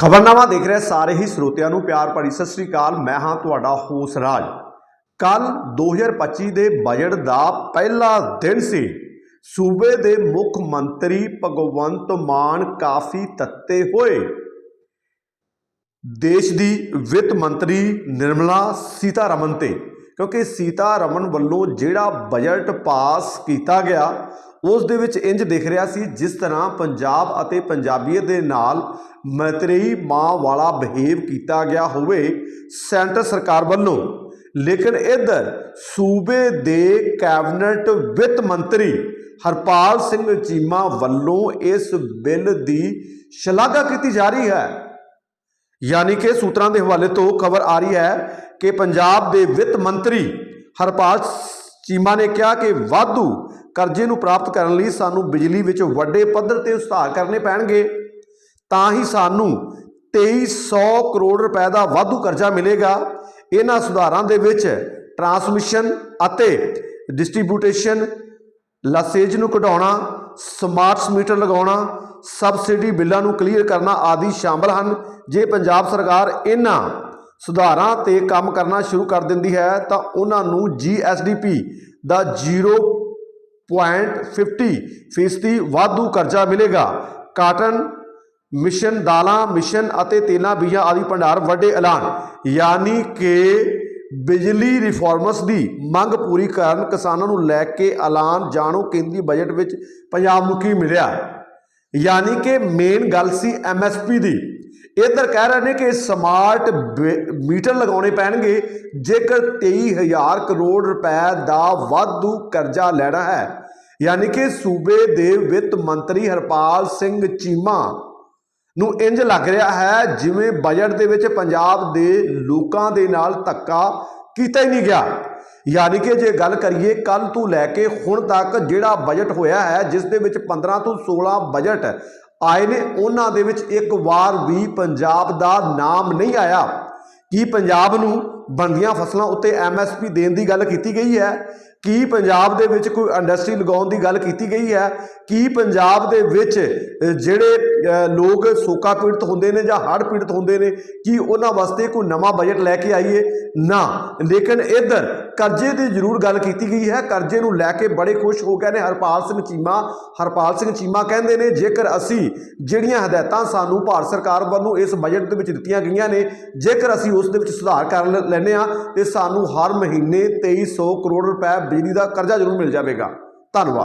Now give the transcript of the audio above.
ਖਬਰਨਾਮਾ ਦੇਖ ਰਹੇ ਸਾਰੇ ਹੀ ਸਰੋਤਿਆਂ ਨੂੰ ਪਿਆਰ ਭਰੀ ਸਤਿ ਸ੍ਰੀ ਅਕਾਲ। ਮੈਂ ਹਾਂ ਤੁਹਾਡਾ ਹੋਸ ਰਾਜ। ਕੱਲ 2025 ਦੇ ਬਜਟ ਦਾ ਪਹਿਲਾ ਦਿਨ ਸੀ। ਸੂਬੇ ਦੇ ਮੁੱਖ ਮੰਤਰੀ ਭਗਵੰਤ ਮਾਨ ਕਾਫੀ ਤੱਤੇ ਹੋਏ। ਦੇਸ਼ ਦੀ ਵਿੱਤ ਮੰਤਰੀ ਨਿਰਮਲਾ ਸੀਤਾਰਮਨ ਤੇ, ਕਿਉਂਕਿ ਸੀਤਾਰਮਨ ਵੱਲੋਂ ਜਿਹੜਾ ਬਜਟ ਪਾਸ ਕੀਤਾ ਗਿਆ ਉਸ ਦੇ ਵਿੱਚ ਇੰਜ ਦਿਖ ਰਿਹਾ ਸੀ ਜਿਸ ਤਰ੍ਹਾਂ ਪੰਜਾਬ ਅਤੇ ਪੰਜਾਬੀਅਤ ਦੇ ਨਾਲ ਮਤਰੇਈ ਮਾਂ ਵਾਲਾ ਬਿਹੇਵ ਕੀਤਾ ਗਿਆ ਹੋਵੇ ਸੈਂਟਰ ਸਰਕਾਰ ਵੱਲੋਂ। ਲੇਕਿਨ ਇੱਧਰ ਸੂਬੇ ਦੇ ਕੈਬਨਿਟ ਵਿੱਤ ਮੰਤਰੀ ਹਰਪਾਲ ਸਿੰਘ ਚੀਮਾ ਵੱਲੋਂ ਇਸ ਬਿੱਲ ਦੀ ਸ਼ਲਾਘਾ ਕੀਤੀ ਜਾ ਰਹੀ ਹੈ। ਯਾਨੀ ਕਿ ਸੂਤਰਾਂ ਦੇ ਹਵਾਲੇ ਤੋਂ ਖਬਰ ਆ ਰਹੀ ਹੈ ਕਿ ਪੰਜਾਬ ਦੇ ਵਿੱਤ ਮੰਤਰੀ ਹਰਪਾਲ ਚੀਮਾ ਨੇ ਕਿਹਾ ਕਿ ਵਾਧੂ ਕਰਜ਼ੇ ਨੂੰ ਪ੍ਰਾਪਤ ਕਰਨ ਲਈ ਸਾਨੂੰ ਬਿਜਲੀ ਵਿੱਚ ਵੱਡੇ ਪੱਧਰ ਤੇ ਸੁਧਾਰ ਕਰਨੇ ਪੈਣਗੇ। ਤਾਂ ਹੀ ਸਾਨੂੰ 2300 ਕਰੋੜ ਰੁਪਏ ਦਾ ਵਾਧੂ ਕਰਜ਼ਾ ਮਿਲੇਗਾ। ਇਹਨਾਂ ਸੁਧਾਰਾਂ ਦੇ ਵਿੱਚ ਟਰਾਂਸਮਿਸ਼ਨ ਅਤੇ ਡਿਸਟ੍ਰੀਬਿਊਟੇਸ਼ਨ, ਲਾਸੇਜ ਨੂੰ ਘਟਾਉਣਾ, ਸਮਾਰਟ ਮੀਟਰ ਲਗਾਉਣਾ, ਸਬਸਿਡੀ ਬਿੱਲਾਂ ਨੂੰ ਕਲੀਅਰ ਕਰਨਾ ਆਦਿ ਸ਼ਾਮਲ ਹਨ। ਜੇ ਪੰਜਾਬ ਸਰਕਾਰ ਇਹਨਾਂ ਸੁਧਾਰਾਂ ਤੇ ਕੰਮ ਕਰਨਾ ਸ਼ੁਰੂ ਕਰ ਦਿੰਦੀ ਹੈ, ਤਾਂ ਉਹਨਾਂ ਨੂੰ GSDP ਦਾ 0.50 ਫੀਸਦੀ ਵਾਧੂ ਕਰਜ਼ਾ ਮਿਲੇਗਾ। ਕਾਟਨ ਮਿਸ਼ਨ, ਦਾਲਾਂ, ਮਿਸ਼ਨ ਅਤੇ ਤੇਲਾਂ, ਬੀਜਾਂ ਆਦਿ ਭੰਡਾਰ ਵੱਡੇ ਐਲਾਨ। ਯਾਨੀ ਕਿ ਬਿਜਲੀ ਰਿਫਾਰਮਸ ਦੀ ਮੰਗ ਪੂਰੀ ਕਰਨ ਕਿਸਾਨਾਂ ਨੂੰ ਲੈ ਕੇ ਐਲਾਨ ਜਾਣੋ, ਕੇਂਦਰੀ ਬਜਟ ਵਿੱਚ ਪੰਜਾਬ ਨੂੰ ਕੀ ਮਿਲਿਆ। ਯਾਨੀ ਕਿ ਮੇਨ ਗੱਲ ਸੀ ਐਮਐਸਪੀ ਦੀ। ਇੱਧਰ ਕਹਿ ਰਹੇ ਨੇ ਕਿ ਸਮਾਰਟ ਮੀਟਰ ਲਗਾਉਣੇ ਪੈਣਗੇ, ਜੇਕਰ 23000 ਕਰੋੜ ਰੁਪਏ ਦਾ ਵਾਧੂ ਕਰਜ਼ਾ ਲੈਣਾ ਹੈ। ਯਾਨੀ ਕਿ ਸੂਬੇ ਦੇ ਵਿੱਤ ਮੰਤਰੀ ਹਰਪਾਲ ਸਿੰਘ ਚੀਮਾ ਨੂੰ ਇੰਜ ਲੱਗ ਰਿਹਾ ਹੈ ਜਿਵੇਂ ਬਜਟ ਦੇ ਵਿੱਚ ਪੰਜਾਬ ਦੇ ਲੋਕਾਂ ਦੇ ਨਾਲ ਧੱਕਾ ਕੀਤਾ ਹੀ ਨਹੀਂ ਗਿਆ। ਯਾਨੀ ਕਿ ਜੇ ਗੱਲ ਕਰੀਏ ਕੱਲ ਤੋਂ ਲੈ ਕੇ ਹੁਣ ਤੱਕ ਜਿਹੜਾ ਬਜਟ ਹੋਇਆ ਹੈ, ਜਿਸ ਦੇ ਵਿੱਚ 15 ਤੋਂ 16 ਬਜਟ ਆਏ ਨੇ, ਉਹਨਾਂ ਦੇ ਵਿੱਚ ਇੱਕ ਵਾਰ ਵੀ ਪੰਜਾਬ ਦਾ ਨਾਮ ਨਹੀਂ ਆਇਆ। ਕੀ ਪੰਜਾਬ ਨੂੰ ਬੰਦੀਆਂ ਫਸਲਾਂ ਉੱਤੇ ਐਮਐਸਪੀ ਦੇਣ ਦੀ ਗੱਲ ਕੀਤੀ ਗਈ ਹੈ? ਕੀ ਪੰਜਾਬ ਦੇ ਵਿੱਚ ਕੋਈ ਇੰਡਸਟਰੀ ਲਗਾਉਣ ਦੀ ਗੱਲ ਕੀਤੀ ਗਈ ਹੈ? ਕੀ ਪੰਜਾਬ ਦੇ ਵਿੱਚ ਜਿਹੜੇ ਲੋਕ ਸੋਕਾ ਪੀੜਤ ਹੁੰਦੇ ਨੇ ਜਾਂ ਹੜ੍ਹ ਪੀੜਤ ਹੁੰਦੇ ਨੇ, ਕੀ ਉਹਨਾਂ ਵਾਸਤੇ ਕੋਈ ਨਵਾਂ ਬਜਟ ਲੈ ਕੇ ਆਈਏ? ਨਾ। ਲੇਕਿਨ ਇੱਧਰ ਕਰਜ਼ੇ ਦੀ ਜ਼ਰੂਰ ਗੱਲ ਕੀਤੀ ਗਈ ਹੈ। ਕਰਜ਼ੇ ਨੂੰ ਲੈ ਕੇ ਬੜੇ ਖੁਸ਼ ਹੋ ਗਏ ਨੇ। ਹਰਪਾਲ ਸਿੰਘ ਚੀਮਾ, ਹਰਪਾਲ ਸਿੰਘ ਚੀਮਾ ਕਹਿੰਦੇ ਨੇ, ਜੇਕਰ ਅਸੀਂ ਜਿਹੜੀਆਂ ਹਦਾਇਤਾਂ ਸਾਨੂੰ ਭਾਰਤ ਸਰਕਾਰ ਵੱਲੋਂ ਇਸ ਬਜਟ ਦੇ ਵਿੱਚ ਦਿੱਤੀਆਂ ਗਈਆਂ ਨੇ, ਜੇਕਰ ਅਸੀਂ ਉਸ ਦੇ ਵਿੱਚ ਸੁਧਾਰ ਕਰ ਲ- ਲੈਂਦੇ ਆ ਤੇ ਸਾਨੂੰ ਹਰ ਮਹੀਨੇ 2300 ਕਰੋੜ ਰੁਪਏ ਬਿਜਲੀ ਦਾ ਕਰਜ਼ਾ ਜ਼ਰੂਰ ਮਿਲ ਜਾਵੇਗਾ। ਧੰਨਵਾਦ।